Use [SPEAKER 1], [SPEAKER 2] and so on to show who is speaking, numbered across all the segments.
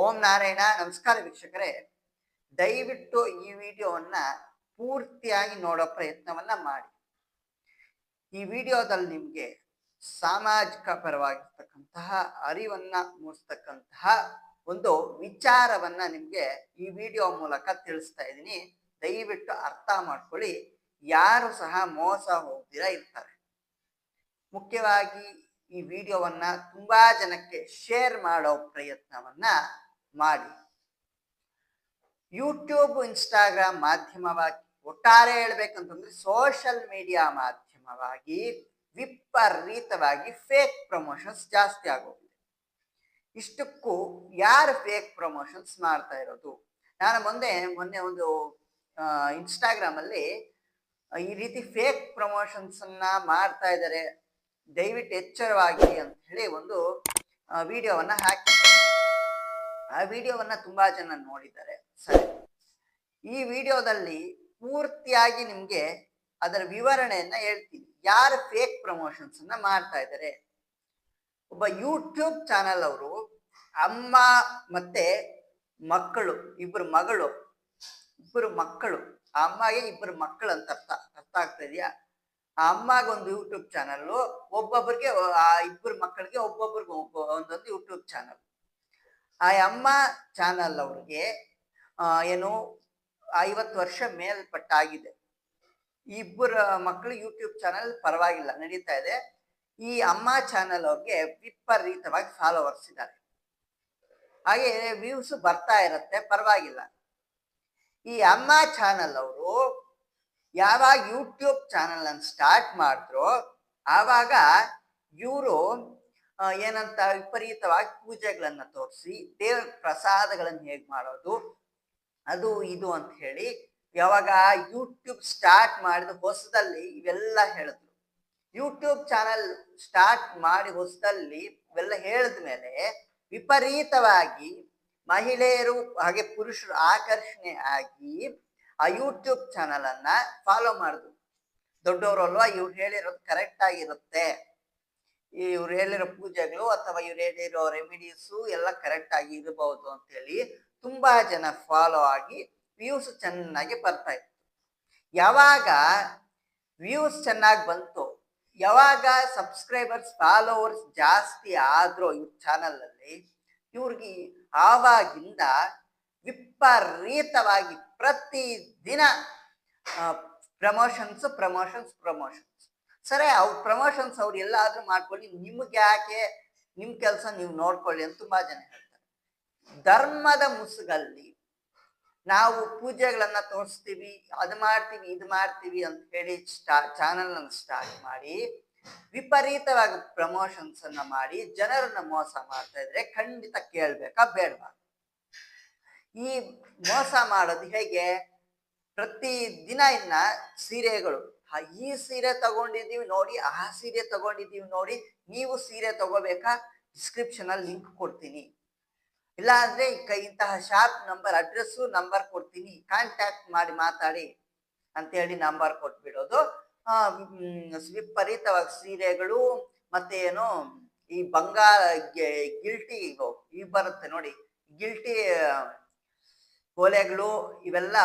[SPEAKER 1] ಓಂ ನಾರಾಯಣ. ನಮಸ್ಕಾರ ವೀಕ್ಷಕರೇ. ದಯವಿಟ್ಟು ಈ ವಿಡಿಯೋವನ್ನ ಪೂರ್ತಿಯಾಗಿ ನೋಡೋ ಪ್ರಯತ್ನವನ್ನ ಮಾಡಿ. ಈ ವಿಡಿಯೋದಲ್ಲಿ ನಿಮ್ಗೆ ಸಾಮಾಜಿಕ ಪರವಾಗಿರ್ತಕ್ಕಂತಹ, ಅರಿವನ್ನ ಮೂಡಿಸ್ತಕ್ಕಂತಹ ಒಂದು ವಿಚಾರವನ್ನ ನಿಮ್ಗೆ ಈ ವಿಡಿಯೋ ಮೂಲಕ ತಿಳಿಸ್ತಾ ಇದ್ದೀನಿ. ದಯವಿಟ್ಟು ಅರ್ಥ ಮಾಡ್ಕೊಳ್ಳಿ. ಯಾರು ಸಹ ಮೋಸ ಹೋಗ್ದಿರ ಇರ್ತಾರೆ. ಮುಖ್ಯವಾಗಿ ಈ ವಿಡಿಯೋವನ್ನ ತುಂಬಾ ಜನಕ್ಕೆ ಶೇರ್ ಮಾಡೋ ಪ್ರಯತ್ನವನ್ನ ಮಾಡಿ. ಯೂಟ್ಯೂಬ್ ಇನ್ಸ್ಟಾಗ್ರಾಮ್ ಮಾಧ್ಯಮವಾಗಿ ಒಟ್ಟಾರೆ ಹೇಳ್ಬೇಕಂತಂದ್ರೆ ಸೋಷಿಯಲ್ ಮೀಡಿಯಾ ಮಾಧ್ಯಮವಾಗಿ ವಿಪರೀತವಾಗಿ ಫೇಕ್ ಪ್ರಮೋಷನ್ಸ್ ಜಾಸ್ತಿ ಆಗೋಗಿದೆ. ಇಷ್ಟಕ್ಕೂ ಯಾರು ಫೇಕ್ ಪ್ರಮೋಷನ್ಸ್ ಮಾಡ್ತಾ ಇರೋದು? ನಾನು ಮೊನ್ನೆ ಮೊನ್ನೆ ಒಂದು ಇನ್ಸ್ಟಾಗ್ರಾಮ್ ಅಲ್ಲಿ ಈ ರೀತಿ ಫೇಕ್ ಪ್ರಮೋಷನ್ಸ್ ಅನ್ನ ಮಾಡ್ತಾ ಇದ್ದಾರೆ. ದಯವಿಟ್ಟು ಎಚ್ಚರವಾಗಿ ಅಂತ ಹೇಳಿ ಒಂದು ವಿಡಿಯೋವನ್ನ ಹಾಕಿ. ಆ ವಿಡಿಯೋವನ್ನ ತುಂಬಾ ಜನ ನೋಡಿದ್ದಾರೆ. ಸರಿ. ಈ ವಿಡಿಯೋದಲ್ಲಿ ಪೂರ್ತಿಯಾಗಿ ನಿಮ್ಗೆ ಅದರ ವಿವರಣೆಯನ್ನ ಹೇಳ್ತೀನಿ. ಯಾರು ಫೇಕ್ ಪ್ರಮೋಷನ್ಸ್ ಅನ್ನ ಮಾಡ್ತಾ ಇದ್ದಾರೆ? ಒಬ್ಬ ಯೂಟ್ಯೂಬ್ ಚಾನಲ್ ಅವರು ಅಮ್ಮ ಮತ್ತೆ ಮಕ್ಕಳು ಇಬ್ಬರು ಮಗಳು ಇಬ್ಬರು ಮಕ್ಕಳು, ಆ ಅಮ್ಮಗೆ ಇಬ್ಬರು ಮಕ್ಕಳು ಅಂತ ಅರ್ಥ ಅರ್ಥ ಆಗ್ತಾ ಇದೆಯಾ? ಆ ಅಮ್ಮಗೊಂದು ಯೂಟ್ಯೂಬ್ ಚಾನಲ್ ಒಬ್ಬೊಬ್ಬರಿಗೆ ಆ ಇಬ್ಬರು ಮಕ್ಕಳಿಗೆ ಒಬ್ಬೊಬ್ಬರಿಗೆ ಒಬ್ಬ ಒಂದೊಂದು ಯೂಟ್ಯೂಬ್ ಚಾನಲ್ ಆ ಅಮ್ಮ ಚಾನಲ್ ಅವ್ರಿಗೆ ಏನು, ಐವತ್ತು ವರ್ಷ ಮೇಲ್ಪಟ್ಟಾಗಿದೆ. ಇಬ್ಬರ ಮಕ್ಕಳು ಯೂಟ್ಯೂಬ್ ಚಾನಲ್ ಪರವಾಗಿಲ್ಲ, ನಡೀತಾ ಇದೆ. ಈ ಅಮ್ಮ ಚಾನಲ್ ಅವ್ರಿಗೆ ವಿಪರೀತವಾಗಿ ಫಾಲೋವರ್ಸ್ ಇದ್ದಾರೆ. ಹಾಗೆ ವ್ಯೂಸ್ ಬರ್ತಾ ಇರುತ್ತೆ, ಪರವಾಗಿಲ್ಲ. ಈ ಅಮ್ಮ ಚಾನಲ್ ಅವರು ಯಾವಾಗ ಯೂಟ್ಯೂಬ್ ಚಾನಲ್ ಅನ್ನು ಸ್ಟಾರ್ಟ್ ಮಾಡಿದ್ರು, ಆವಾಗ ಇವರು ಏನಂತ ವಿಪರೀತವಾಗಿ ಪೂಜೆಗಳನ್ನ ತೋರಿಸಿ, ದೇವ್ರ ಪ್ರಸಾದಗಳನ್ನ ಹೇಗ್ ಮಾಡೋದು, ಅದು ಇದು ಅಂತ ಹೇಳಿ ಯಾವಾಗ ಯೂಟ್ಯೂಬ್ ಸ್ಟಾರ್ಟ್ ಮಾಡಿದ ಹೊಸದಲ್ಲಿ ಇವೆಲ್ಲ ಹೇಳಿದ್ರು. ಯೂಟ್ಯೂಬ್ ಚಾನಲ್ ಸ್ಟಾರ್ಟ್ ಮಾಡಿ ಹೊಸದಲ್ಲಿ ಇವೆಲ್ಲ ಹೇಳಿದ ಮೇಲೆ ವಿಪರೀತವಾಗಿ ಮಹಿಳೆಯರು ಹಾಗೆ ಪುರುಷರು ಆಕರ್ಷಣೆ ಆಗಿ ಆ ಯೂಟ್ಯೂಬ್ ಚಾನಲ್ ಅನ್ನ ಫಾಲೋ ಮಾಡಿದ್ರು ದೊಡ್ಡವರಲ್ವಾ ಇವ್ರು ಹೇಳಿರೋದು ಕರೆಕ್ಟ್ ಆಗಿರುತ್ತೆ. ಇವ್ರು ಹೇಳಿರೋ ಪೂಜೆಗಳು ಅಥವಾ ಇವ್ರು ಹೇಳಿರೋ ರೆಮಿಡೀಸು ಎಲ್ಲ ಕರೆಕ್ಟ್ ಆಗಿ ಇರಬಹುದು ಅಂತ ಹೇಳಿ ತುಂಬಾ ಜನ ಫಾಲೋ ಆಗಿ ವ್ಯೂಸ್ ಚೆನ್ನಾಗಿ ಬರ್ತಾ ಇತ್ತು. ಯಾವಾಗ ವ್ಯೂಸ್ ಚೆನ್ನಾಗಿ ಬಂತು, ಯಾವಾಗ ಸಬ್ಸ್ಕ್ರೈಬರ್ಸ್ ಫಾಲೋವರ್ಸ್ ಜಾಸ್ತಿ ಆದ್ರೋ ಇವ್ರ ಚಾನಲಲ್ಲಿ ಇವ್ರಿಗೆ ಆವಾಗಿಂದ ವಿಪರೀತವಾಗಿ ಪ್ರತಿ ದಿನ ಪ್ರಮೋಷನ್ಸ್ ಪ್ರಮೋಷನ್ಸ್ ಪ್ರಮೋಷನ್ಸ್ ಸರಿ, ಅವ್ರ ಪ್ರಮೋಷನ್ಸ್ ಅವ್ರು ಎಲ್ಲಾದ್ರೂ ಮಾಡ್ಕೊಳ್ಳಿ, ನಿಮ್ಗೆ ಯಾಕೆ ನಿಮ್ ಕೆಲಸ ನೀವು ನೋಡ್ಕೊಳ್ಳಿ ಅಂತ ತುಂಬಾ ಜನ ಹೇಳ್ತಾರೆ. ಧರ್ಮದ ಮುಸುಗಲ್ಲಿ ನಾವು ಪೂಜೆಗಳನ್ನ ತೋರಿಸ್ತೀವಿ, ಅದು ಮಾಡ್ತೀವಿ, ಇದು ಮಾಡ್ತೀವಿ ಅಂತ ಹೇಳಿ ಸ್ಟಾ ಚಾನಲ್ ಅನ್ನು ಸ್ಟಾರ್ಟ್ ಮಾಡಿ, ವಿಪರೀತವಾಗಿ ಪ್ರಮೋಷನ್ಸ್ ಅನ್ನ ಮಾಡಿ ಜನರನ್ನ ಮೋಸ ಮಾಡ್ತಾ ಇದ್ರೆ ಖಂಡಿತ ಕೇಳ್ಬೇಕಾ, ಬೇಡವಾ? ಈ ಮೋಸ ಮಾಡೋದು ಹೇಗೆ? ಪ್ರತಿ ದಿನ ಇನ್ನ ಸೀರೆಗಳು ಈ ಸೀರೆ ತಗೊಂಡಿದ್ದೀವಿ ನೋಡಿ, ಆ ಸೀರೆ ತಗೊಂಡಿದ್ದೀವಿ ನೋಡಿ, ನೀವು ಸೀರೆ ತಗೋಬೇಕಾ? ಡಿಸ್ಕ್ರಿಪ್ಷನ್ ಅಲ್ಲಿ ಲಿಂಕ್ ಕೊಡ್ತೀನಿ. ಇಲ್ಲ ಅಂದ್ರೆ ಈ ಇಂತಹ ಶಾಪ್ ನಂಬರ್ ಅಡ್ರೆಸ್ಸು ನಂಬರ್ ಕೊಡ್ತೀನಿ. ಕಾಂಟ್ಯಾಕ್ಟ್ ಮಾಡಿ ಮಾತಾಡಿ ಅಂತ ಹೇಳಿ ನಂಬರ್ ಕೊಟ್ಬಿಡೋದು ವಿಪರೀತವಾಗಿ ಸೀರೆಗಳು ಮತ್ತೆ ಏನು, ಈ ಬಂಗಾರ ಗಿಲ್ಟಿ ಇವು ಬರುತ್ತೆ ನೋಡಿ. ಗಿಲ್ಟಿ ಓಲೆಗಳು ಇವೆಲ್ಲ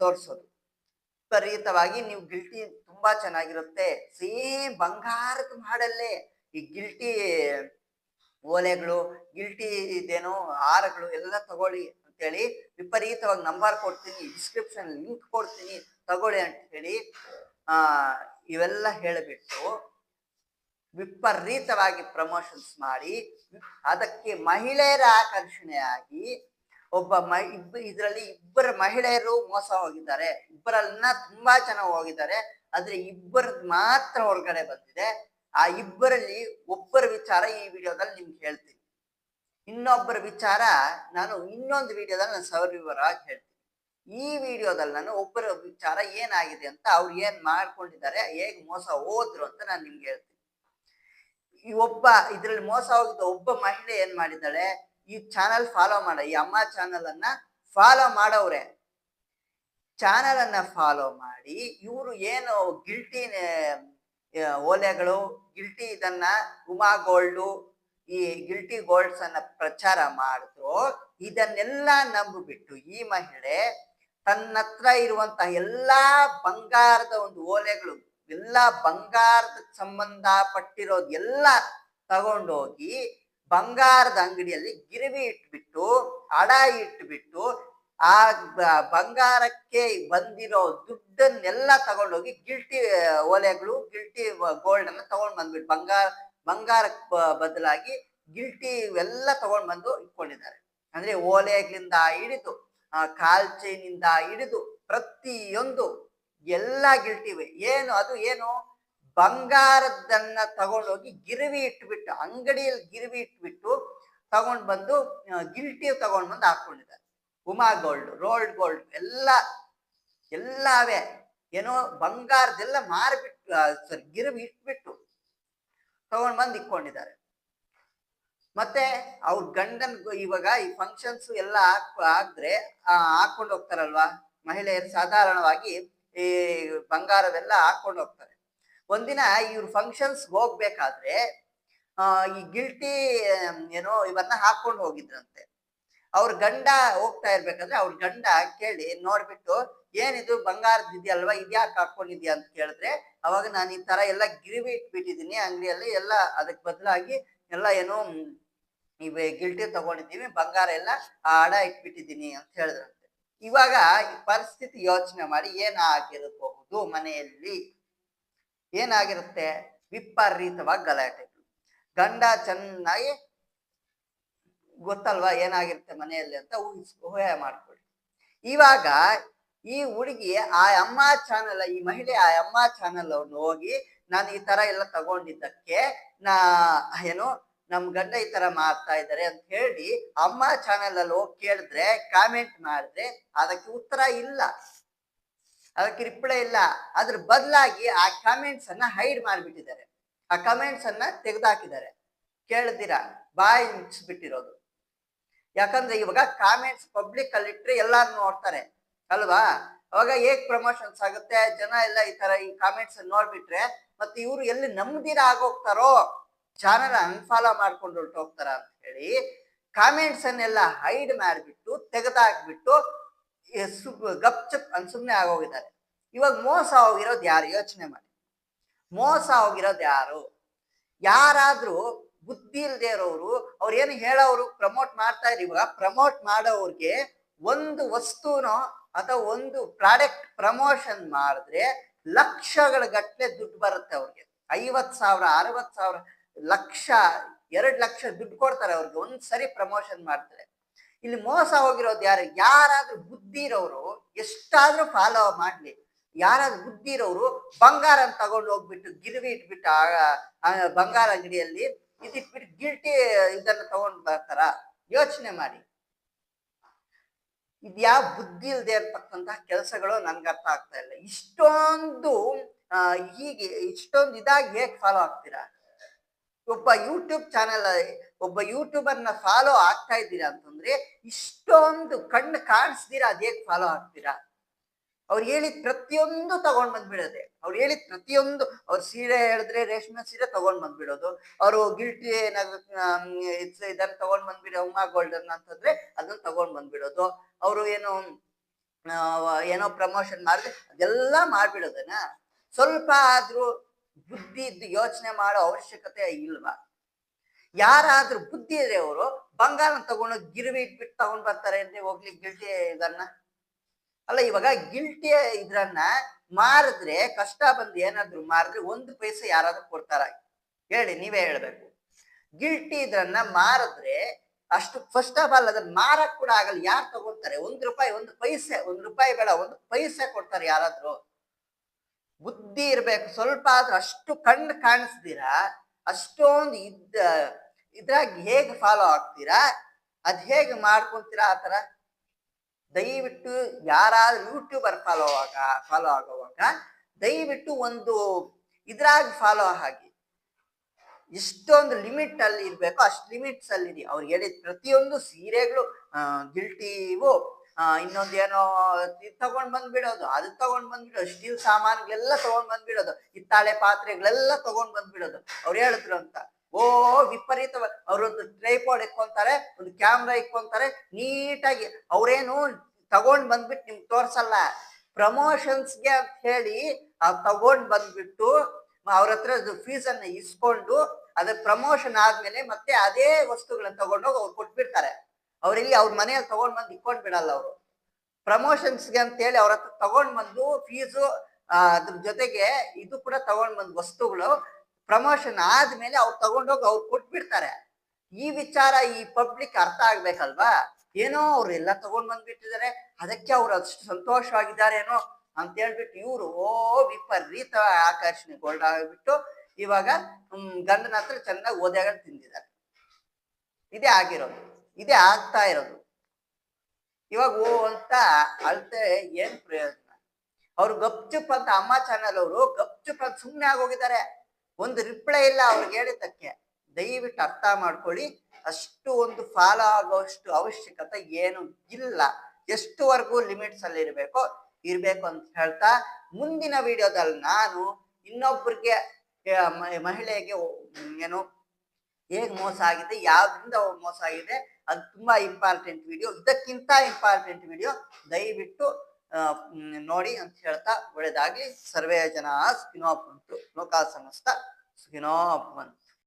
[SPEAKER 1] ತೋರಿಸೋದು. ವಿಪರೀತವಾಗಿ ನೀವು ಗಿಲ್ಟಿ ತುಂಬಾ ಚೆನ್ನಾಗಿರುತ್ತೆ. ಸೇಮ್ ಬಂಗಾರದ ಮಾಡಲ್ಲೇ ಈ ಗಿಲ್ಟಿ ಓಲೆಗಳು ಗಿಲ್ಟಿ ಇದೇನೋ ಹಾರಗಳು ಎಲ್ಲ ತಗೊಳ್ಳಿ ಅಂತೇಳಿ ವಿಪರೀತವಾಗಿ ನಂಬರ್ ಕೊಡ್ತೀನಿ ಡಿಸ್ಕ್ರಿಪ್ಷನ್ ಲಿಂಕ್ ಕೊಡ್ತೀನಿ, ತಗೊಳ್ಳಿ ಅಂತ ಹೇಳಿ ಆ, ಇವೆಲ್ಲ ಹೇಳಿಬಿಟ್ಟು ವಿಪರೀತವಾಗಿ ಪ್ರಮೋಷನ್ಸ್ ಮಾಡಿ, ಅದಕ್ಕೆ ಮಹಿಳೆಯರ ಆಕರ್ಷಣೆ ಆಗಿ ಒಬ್ಬ ಮ ಇಬ್ಬ, ಇದರಲ್ಲಿ ಇಬ್ಬರ ಮಹಿಳೆಯರು ಮೋಸ ಹೋಗಿದ್ದಾರೆ. ಇಬ್ಬರನ್ನ ತುಂಬಾ ಚೆನ್ನಾಗಿ ಹೋಗಿದ್ದಾರೆ. ಆದ್ರೆ ಇಬ್ಬರದ್ ಮಾತ್ರ ಹೊರಗಡೆ ಬಂದಿದೆ. ಆ ಇಬ್ಬರಲ್ಲಿ ಒಬ್ಬರ ವಿಚಾರ ಈ ವಿಡಿಯೋದಲ್ಲಿ ನಿಮ್ಗೆ ಹೇಳ್ತೀನಿ. ಇನ್ನೊಬ್ಬರ ವಿಚಾರ ನಾನು ಇನ್ನೊಂದು ವಿಡಿಯೋದಲ್ಲಿ ನಾನು ಸವಿವರವಾಗಿ ಹೇಳ್ತೀನಿ. ಈ ವಿಡಿಯೋದಲ್ಲಿ ನಾನು ಒಬ್ಬರ ವಿಚಾರ ಏನಾಗಿದೆ ಅಂತ ಅವ್ರು ಏನ್ ಮಾಡ್ಕೊಂಡಿದ್ದಾರೆ, ಹೇಗ್ ಮೋಸ ಹೋದ್ರು ಅಂತ ನಾನು ನಿಮ್ಗೆ ಹೇಳ್ತೀನಿ. ಈ ಒಬ್ಬ, ಇದ್ರಲ್ಲಿ ಮೋಸ ಹೋಗಿದ್ದ ಒಬ್ಬ ಮಹಿಳೆ ಏನ್ ಮಾಡಿದ್ದಾಳೆ ಈ ಚಾನಲ್ ಫಾಲೋ ಮಾಡ. ಈ ಅಮ್ಮ ಚಾನಲ್ ಅನ್ನ ಫಾಲೋ ಮಾಡವ್ರೆ. ಚಾನಲ್ ಅನ್ನ ಫಾಲೋ ಮಾಡಿ ಇವರು ಏನು ಗಿಲ್ಟಿ ಓಲೆಗಳು ಗಿಲ್ಟಿ ಇದನ್ನ ಉಮಾ ಗೋಲ್ಡು, ಈ ಗಿಲ್ಟಿ ಗೋಲ್ಡ್ಸ್ ಅನ್ನ ಪ್ರಚಾರ ಮಾಡಿದ್ರು. ಇದನ್ನೆಲ್ಲ ನಂಬಿಬಿಟ್ಟು ಈ ಮಹಿಳೆ ತನ್ನ ಹತ್ರ ಇರುವಂತಹ ಎಲ್ಲಾ ಬಂಗಾರದ ಒಂದು ಓಲೆಗಳು, ಎಲ್ಲಾ ಬಂಗಾರದ ಸಂಬಂಧಪಟ್ಟಿರೋದು ಎಲ್ಲ ತಗೊಂಡೋಗಿ ಬಂಗಾರದ ಅಂಗಡಿಯಲ್ಲಿ ಗಿರವಿ ಇಟ್ಬಿಟ್ಟು, ಅಡ ಇಟ್ಬಿಟ್ಟು, ಆ ಬಂಗಾರಕ್ಕೆ ಬಂದಿರೋ ದುಡ್ಡನ್ನೆಲ್ಲ ತಗೊಂಡೋಗಿ ಗಿಲ್ಟಿ ಓಲೆಗಳು, ಗಿಲ್ಟಿ ಗೋಲ್ಡ್ ಅನ್ನ ತಗೊಂಡ್ ಬಂದ್ಬಿಟ್ಟು, ಬಂಗಾರ ಬಂಗಾರಕ್ಕೆ ಬದಲಾಗಿ ಗಿಲ್ಟಿ ಇವೆಲ್ಲ ತಗೊಂಡ್ ಬಂದು ಇಟ್ಕೊಂಡಿದ್ದಾರೆ. ಅಂದ್ರೆ ಓಲೆಗಳಿಂದ ಹಿಡಿದು, ಆ, ಕಾಲ್ ಚೈನಿಂದ ಹಿಡಿದು ಪ್ರತಿಯೊಂದು ಎಲ್ಲ ಗಿಲ್ಟಿವೆ ಏನು, ಅದು ಏನು? ಬಂಗಾರದನ್ನ ತಗೊಂಡೋಗಿ ಗಿರವಿ ಇಟ್ಬಿಟ್ಟು, ಅಂಗಡಿಯಲ್ಲಿ ಗಿರವಿ ಇಟ್ಬಿಟ್ಟು ತಗೊಂಡ್ ಬಂದು ಗಿಲ್ಟಿ ತಗೊಂಡ್ ಬಂದು ಹಾಕೊಂಡಿದ್ದಾರೆ. ಉಮಾ ಗೋಲ್ಡ್ ರೋಲ್ಡ್ ಗೋಲ್ಡ್ ಎಲ್ಲ, ಎಲ್ಲವೇ. ಏನೋ ಬಂಗಾರದೆಲ್ಲ ಮಾರಿಬಿಟ್ಟು ಸರಿ ಗಿರವಿ ಇಟ್ಬಿಟ್ಟು ತಗೊಂಡ್ ಬಂದು ಇಟ್ಕೊಂಡಿದ್ದಾರೆ. ಮತ್ತೆ ಅವ್ರ ಗಂಡನ್ ಇವಾಗ ಈ ಫಂಕ್ಷನ್ಸ್ ಎಲ್ಲ ಆದ್ರೆ ಹಾಕೊಂಡು ಹೋಗ್ತಾರಲ್ವಾ? ಮಹಿಳೆಯರು ಸಾಧಾರಣವಾಗಿ ಈ ಬಂಗಾರವೆಲ್ಲ ಹಾಕೊಂಡು ಹೋಗ್ತಾರೆ. ಒಂದಿನ ಇವ್ರ ಫಂಕ್ಷನ್ಸ್ ಹೋಗ್ಬೇಕಾದ್ರೆ, ಆ, ಈ ಗಿಲ್ಟಿ ಏನೋ ಇವನ್ನ ಹಾಕೊಂಡು ಹೋಗಿದ್ರಂತೆ. ಅವ್ರ ಗಂಡ ಹೋಗ್ತಾ ಇರ್ಬೇಕಂದ್ರೆ ಅವ್ರ ಗಂಡ ಕೇಳಿ ನೋಡ್ಬಿಟ್ಟು, ಏನಿದು ಬಂಗಾರದ ಇದೆಯಲ್ವಾ ಇದ್ಯಾಕೆ ಹಾಕೊಂಡಿದ್ಯಾ ಅಂತ ಕೇಳಿದ್ರೆ, ಅವಾಗ ನಾನು ಈ ತರ ಎಲ್ಲ ಗಿರಿವಿ ಇಟ್ಬಿಟ್ಟಿದೀನಿ ಅಂಗಡಿಯಲ್ಲಿ ಎಲ್ಲ ಅದಕ್ಕೆ ಬದಲಾಗಿ ಎಲ್ಲ ಏನು ಈ ಗಿಲ್ಟಿ ತಗೊಂಡಿದ್ದೀವಿ, ಬಂಗಾರ ಎಲ್ಲ ಹಡ ಇಟ್ಬಿಟ್ಟಿದೀನಿ ಅಂತ ಹೇಳಿದ್ರಂತೆ. ಇವಾಗ ಈ ಪರಿಸ್ಥಿತಿ ಯೋಚನೆ ಮಾಡಿ ಏನಾಗಿರಬಹುದು ಮನೆಯಲ್ಲಿ? ಏನಾಗಿರುತ್ತೆ? ವಿಪರೀತವಾಗಿ ಗಲಾಟೆ. ಗಂಡ ಚೆನ್ನಾಗಿ ಗೊತ್ತಲ್ವಾ ಏನಾಗಿರುತ್ತೆ ಮನೆಯಲ್ಲಿ ಅಂತ ಊಹಿಸ್ ಊಹೆ ಮಾಡ್ಕೊಳ್ಳಿ. ಇವಾಗ ಈ ಹುಡುಗಿ ಆ ಅಮ್ಮ ಚಾನಲ್ ಈ ಮಹಿಳೆ ಆ ಅಮ್ಮ ಚಾನಲ್ ಅವ್ರನ್ನ ಹೋಗಿ, ನಾನು ಈ ತರ ಎಲ್ಲ ತಗೊಂಡಿದ್ದಕ್ಕೆ ನಾ ಏನು ನಮ್ ಗಂಡ ಈ ತರ ಮಾಡ್ತಾ ಇದ್ದಾರೆ ಅಂತ ಹೇಳಿ ಅಮ್ಮ ಚಾನೆಲ್ ಅಲ್ಲಿ ಹೋಗಿ ಕೇಳಿದ್ರೆ ಕಾಮೆಂಟ್ ಮಾಡಿದ್ರೆ ಅದಕ್ಕೆ ಉತ್ತರ ಇಲ್ಲ. ಅದಕ್ಕೆ ರಿಪ್ಲೈ ಇಲ್ಲ. ಅದ್ರ ಬದಲಾಗಿ ಆ ಕಮೆಂಟ್ಸ್ ಅನ್ನ ಹೈಡ್ ಮಾಡಿಬಿಟ್ಟಿದ್ದಾರೆ. ಆ ಕಮೆಂಟ್ಸ್ ಅನ್ನ ತೆಗೆದಾಕಿದ್ದಾರೆ. ಕೇಳ್ದಿರಾ? ಬಾಯಿ ಮುಚ್ಚಿಬಿಟ್ಟಿರೋದು. ಯಾಕಂದ್ರೆ ಇವಾಗ ಕಾಮೆಂಟ್ಸ್ ಪಬ್ಲಿಕ್ ಅಲ್ಲಿ ಇಟ್ರೆ ಎಲ್ಲಾರು ನೋಡ್ತಾರೆ. ಅಲ್ವಾ? ಅವಾಗ ಹೇಗ್ ಪ್ರಮೋಷನ್ಸ್ ಆಗುತ್ತೆ? ಜನ ಎಲ್ಲ ಈ ತರ ಈ ಕಾಮೆಂಟ್ಸ್ ನೋಡ್ಬಿಟ್ರೆ ಮತ್ತೆ ಇವ್ರು ಎಲ್ಲಿ ನಂಬದಿರ ಆಗೋಗ್ತಾರೋ ಚಾನಲ್ ಅನ್ಫಾಲೋ ಮಾಡ್ಕೊಂಡು ಹೊರಟೋಗ್ತಾರ ಅಂತ ಹೇಳಿ ಕಾಮೆಂಟ್ಸ್ ಅನ್ನೆಲ್ಲ ಹೈಡ್ ಮಾಡಿಬಿಟ್ಟು ತೆಗೆದಾಕ್ಬಿಟ್ಟು ಗಪ್ ಚಪ್ ಅಂತ ಸುಮ್ಮನೆ ಆಗೋಗಿದ್ದಾರೆ. ಇವಾಗ ಮೋಸ ಹೋಗಿರೋದು ಯಾರು? ಯೋಚನೆ ಮಾಡಿ. ಮೋಸ ಹೋಗಿರೋದು ಯಾರು? ಯಾರಾದ್ರೂ ಬುದ್ಧಿ ಇಲ್ದೇ ಇರೋರು, ಅವ್ರು ಏನು ಹೇಳೋರು ಪ್ರಮೋಟ್ ಮಾಡ್ತಾ ಇದ್ರು ಇವಾಗ ಪ್ರಮೋಟ್ ಮಾಡೋವ್ರಿಗೆ ಒಂದು ವಸ್ತುನೋ ಅಥವಾ ಒಂದು ಪ್ರಾಡಕ್ಟ್ ಪ್ರಮೋಷನ್ ಮಾಡಿದ್ರೆ ಲಕ್ಷಗಳ ಗಟ್ಟಲೆ ದುಡ್ಡು ಬರುತ್ತೆ ಅವ್ರಿಗೆ. ಐವತ್ ಸಾವಿರ ಅರವತ್ ಸಾವಿರ ಲಕ್ಷ, ಎರಡು ಲಕ್ಷ ದುಡ್ಡು ಕೊಡ್ತಾರೆ ಅವ್ರಿಗೆ. ಒಂದ್ಸರಿ ಪ್ರಮೋಷನ್ ಮಾಡ್ತಾರೆ. ಇಲ್ಲಿ ಮೋಸ ಹೋಗಿರೋದು ಯಾರು? ಯಾರಾದ್ರೂ ಬುದ್ಧಿ ಇರೋರು, ಎಷ್ಟಾದ್ರೂ ಫಾಲೋ ಮಾಡ್ಲಿ. ಯಾರಾದ್ರೂ ಬುದ್ಧಿ ಇರೋರು ಬಂಗಾರ ತಗೊಂಡು ಹೋಗ್ಬಿಟ್ಟು ಗಿರ್ವಿ ಇಟ್ಬಿಟ್ಟು ಬಂಗಾರ ಅಂಗಡಿಯಲ್ಲಿ ಇದಿಟ್ಬಿಟ್ಟು ಗಿಲ್ಟಿ ಇದನ್ನ ತಗೊಂಡು ಬರ್ತಾರ? ಯೋಚನೆ ಮಾಡಿ. ಇದ್ಯಾವ ಬುದ್ಧಿ ಇಲ್ಲದೆ ಇರ್ತಕ್ಕಂತಹ ಕೆಲಸಗಳು ನನ್ಗೆ ಅರ್ಥ ಆಗ್ತಾ ಇಲ್ಲ. ಇಷ್ಟೊಂದು ಹೀಗೆ, ಇಷ್ಟೊಂದು ಇದಾಗಿ ಹೇಗೆ ಫಾಲೋ ಆಗ್ತೀರಾ? ಒಬ್ಬ ಯೂಟ್ಯೂಬ್ ಚಾನೆಲ್ ಒಬ್ಬ ಯೂಟ್ಯೂಬರ್ನ ಫಾಲೋ ಆಗ್ತಾ ಇದ್ದೀರಾ ಅಂತಂದ್ರೆ ಇಷ್ಟೊಂದು ಕಣ್ಣು ಕಾಣಿಸ್ದಿರಾ ಅದ್ ಫಾಲೋ ಆಗ್ತೀರಾ? ಅವ್ರು ಹೇಳಿದ ಪ್ರತಿಯೊಂದು ತಗೊಂಡ್ ಬಂದ್ಬಿಡೋದೆ. ಅವ್ರು ಹೇಳಿದ ಪ್ರತಿಯೊಂದು, ಅವ್ರ ಸೀರೆ ಹೇಳಿದ್ರೆ ರೇಷ್ಮೆ ಸೀರೆ ತಗೊಂಡ್ ಬಂದ್ಬಿಡೋದು. ಅವರು ಗಿಲ್ಟಿ ಇದನ್ನ ತಗೊಂಡ್ ಬಂದ್ಬಿಡೋ, ಉಮಾ ಗೋಲ್ಡನ್ ಅಂತಂದ್ರೆ ಅದನ್ನ ತಗೊಂಡ್ ಬಂದ್ಬಿಡೋದು. ಅವರು ಏನು ಏನೋ ಪ್ರಮೋಷನ್ ಮಾಡಿದ್ರೆ ಅದೆಲ್ಲ ಮಾಡ್ಬಿಡೋದನ್ನ ಸ್ವಲ್ಪ ಆದ್ರೂ ಬುದ್ಧಿ ಇದ್ದು ಯೋಚನೆ ಮಾಡೋ ಅವಶ್ಯಕತೆ ಇಲ್ವಾ ಯಾರಾದ್ರೂ ಬುದ್ಧಿ ಅವರು ಬಂಗಾರ ತಗೊಂಡು ಗಿರ್ವಿ ಇಟ್ಬಿಟ್ಟು ತಗೊಂಡ್ ಬರ್ತಾರೆ ಅಂದ್ರೆ ಹೋಗ್ಲಿ ಗಿಲ್ಟಿ ಇದನ್ನ ಅಲ್ಲ, ಇವಾಗ ಗಿಲ್ಟಿ ಇದ್ರನ್ನ ಮಾರಿದ್ರೆ, ಕಷ್ಟ ಬಂದು ಏನಾದ್ರು ಮಾರಿದ್ರೆ ಒಂದು ಪೈಸೆ ಯಾರಾದ್ರೂ ಕೊಡ್ತಾರ. ಹೇಳಿ, ನೀವೇ ಹೇಳ್ಬೇಕು. ಗಿಲ್ಟಿ ಇದ್ರನ್ನ ಮಾರಿದ್ರೆ ಅಷ್ಟು ಫಸ್ಟ್ ಆಫ್ ಆಲ್ ಅದನ್ನ ಮಾರಕ್ ಕೂಡ ಆಗಲ್ಲ. ಯಾರು ತಗೋತಾರೆ? ಒಂದ್ ರೂಪಾಯಿ, ಒಂದು ಪೈಸೆ, ಒಂದ್ ರೂಪಾಯಿ ಬೇಡ, ಒಂದು ಪೈಸೆ ಕೊಡ್ತಾರೆ ಯಾರಾದ್ರೂ. ಬುದ್ಧಿ ಇರ್ಬೇಕು. ಸ್ವಲ್ಪ ಆದ್ರೂ ಅಷ್ಟು ಕಣ್ಣು ಕಾಣಿಸ್ದಿರ ಅಷ್ಟೊಂದು ಇದ್ದ, ಇದ್ರಾಗ ಹೇಗೆ ಫಾಲೋ ಆಗ್ತೀರಾ? ಅದ್ ಹೇಗೆ ಮಾಡ್ಕೊಂತೀರಾ ಆ ಥರ? ದಯವಿಟ್ಟು ಯಾರಾದ್ರೂ ಯೂಟ್ಯೂಬರ್ ಫಾಲೋ ಆಗ ಫಾಲೋ ಆಗುವಾಗ ದಯವಿಟ್ಟು ಒಂದು ಇದ್ರಾಗ ಫಾಲೋ ಆಗಿ. ಎಷ್ಟೊಂದು ಲಿಮಿಟ್ ಅಲ್ಲಿ ಇರ್ಬೇಕು ಅಷ್ಟು ಲಿಮಿಟ್ಸ್ ಅಲ್ಲಿ ಅವ್ರು ಹೇಳಿದ ಪ್ರತಿಯೊಂದು ಸೀರೆಗಳು ಗಿಲ್ಟಿವು ಇನ್ನೊಂದು ಏನೋ ಇದ್ ತಗೊಂಡ್ ಬಂದ್ಬಿಡೋದು, ಅದು ತಗೊಂಡ್ ಬಂದ್ಬಿಡೋದು, ಸ್ಟೀಲ್ ಸಾಮಾನುಗಳೆಲ್ಲ ತಗೊಂಡ್ ಬಂದ್ಬಿಡೋದು, ಹಿತ್ತಾಳೆ ಪಾತ್ರೆಗಳೆಲ್ಲ ತಗೊಂಡ್ ಬಂದ್ಬಿಡೋದು. ಅವ್ರು ಹೇಳಿದ್ರು ಅಂತ. ಓ, ವಿಪರೀತ ಅವರೊಂದು ಟ್ರೈಪಾಡ್ ಇಕ್ಕೊಂತಾರೆ ಒಂದು ಕ್ಯಾಮ್ರಾ ಇಕ್ಕೊಂತಾರೆ ನೀಟಾಗಿ. ಅವ್ರೇನು ತಗೊಂಡ್ ಬಂದ್ಬಿಟ್ಟು ನಿಮ್ಗೆ ತೋರ್ಸಲ್ಲ. ಪ್ರಮೋಷನ್ಸ್ಗೆ ಅಂತ ಹೇಳಿ ತಗೊಂಡ್ ಬಂದ್ಬಿಟ್ಟು ಅವ್ರ ಹತ್ರ ಫೀಸ್ ಅನ್ನ ಇಸ್ಕೊಂಡು ಅದ್ರ ಪ್ರಮೋಷನ್ ಆದ್ಮೇಲೆ ಮತ್ತೆ ಅದೇ ವಸ್ತುಗಳನ್ನ ತಗೊಂಡೋಗಿ ಅವ್ರು ಕೊಟ್ಬಿಡ್ತಾರೆ. ಅವ್ರಿಗೆ ಅವ್ರ ಮನೆಯಲ್ಲಿ ತಗೊಂಡ್ ಬಂದು ಇಕ್ಕೊಂಡ್ ಬಿಡಲ್ಲ ಅವರು. ಪ್ರಮೋಷನ್ಸ್ಗೆ ಅಂತ ಹೇಳಿ ಅವ್ರ ಹತ್ರ ತಗೊಂಡ್ ಬಂದು ಫೀಸು ಅದ್ರ ಜೊತೆಗೆ ಇದು ಕೂಡ ತಗೊಂಡ್ ಬಂದ್ ವಸ್ತುಗಳು ಪ್ರಮೋಷನ್ ಆದ್ಮೇಲೆ ಅವ್ರು ತಗೊಂಡೋಗಿ ಅವ್ರು ಕೊಟ್ಬಿಡ್ತಾರೆ. ಈ ವಿಚಾರ ಈ ಪಬ್ಲಿಕ್ ಅರ್ಥ ಆಗ್ಬೇಕಲ್ವಾ? ಏನೋ ಅವ್ರು ಎಲ್ಲ ತಗೊಂಡ್ ಬಂದ್ಬಿಟ್ಟಿದ್ದಾರೆ ಅದಕ್ಕೆ ಅವ್ರು ಅಷ್ಟು ಸಂತೋಷವಾಗಿದ್ದಾರೇನೋ ಅಂತ ಹೇಳ್ಬಿಟ್ಟು ಇವ್ರು ಓ, ವಿಪರೀತ ಆಕರ್ಷಣೆಗೊಳಗಾಗ್ಬಿಟ್ಟು ಇವಾಗ ಗಂಡನ ಹತ್ರ ಚೆನ್ನಾಗಿ ಓದ್ಯಾಗ ತಿಂದಿದ್ದಾರೆ. ಇದೇ ಆಗಿರೋದು. ಇದೇ ಆಗ್ತಾ ಇರೋದು. ಇವಾಗ ಓ ಅಂತ ಅಳ್ತೆ ಏನ್ ಪ್ರಯೋಜನ? ಅವ್ರು ಗಪ್ಚುಪ್ ಅಂತ ಅಮ್ಮ ಚಾನಲ್ ಅವರು ಗಪ್ಚುಪ್ ಅಂತ ಸುಮ್ನೆ ಆಗೋಗಿದ್ದಾರೆ. ಒಂದು ರಿಪ್ಲೈ ಇಲ್ಲ ಅವ್ರಿಗೆ ಹೇಳಿದ್ದಕ್ಕೆ. ದಯವಿಟ್ಟು ಅರ್ಥ ಮಾಡ್ಕೊಳ್ಳಿ. ಅಷ್ಟು ಒಂದು ಫಾಲೋ ಆಗೋಷ್ಟು ಅವಶ್ಯಕತೆ ಏನು ಇಲ್ಲ. ಎಷ್ಟುವರೆಗೂ ಲಿಮಿಟ್ಸ್ ಅಲ್ಲಿ ಇರಬೇಕು, ಇರ್ಬೇಕು ಅಂತ ಹೇಳ್ತಾ ಮುಂದಿನ ವಿಡಿಯೋದಲ್ಲಿ ನಾನು ಇನ್ನೊಬ್ಬರಿಗೆ ಮಹಿಳೆಗೆ, ಏನು, ಹೇಗ್ ಮೋಸ ಆಗಿದೆ, ಯಾವ್ದ್ರಿಂದ ಮೋಸ ಆಗಿದೆ ಅದು ತುಂಬಾ ಇಂಪಾರ್ಟೆಂಟ್ ವಿಡಿಯೋ ಇದಕ್ಕಿಂತ ಇಂಪಾರ್ಟೆಂಟ್ ವಿಡಿಯೋ ದಯವಿಟ್ಟು ನೋಡಿ ಅಂತ ಹೇಳ್ತಾ ಒಳ್ಳೆದಾಗಿ ಸರ್ವೇ ಜನ ಸ್ಕಿನೋ ಉಂಟು. ಲೋಕ ಸಮಸ್ತ ಭವಂತು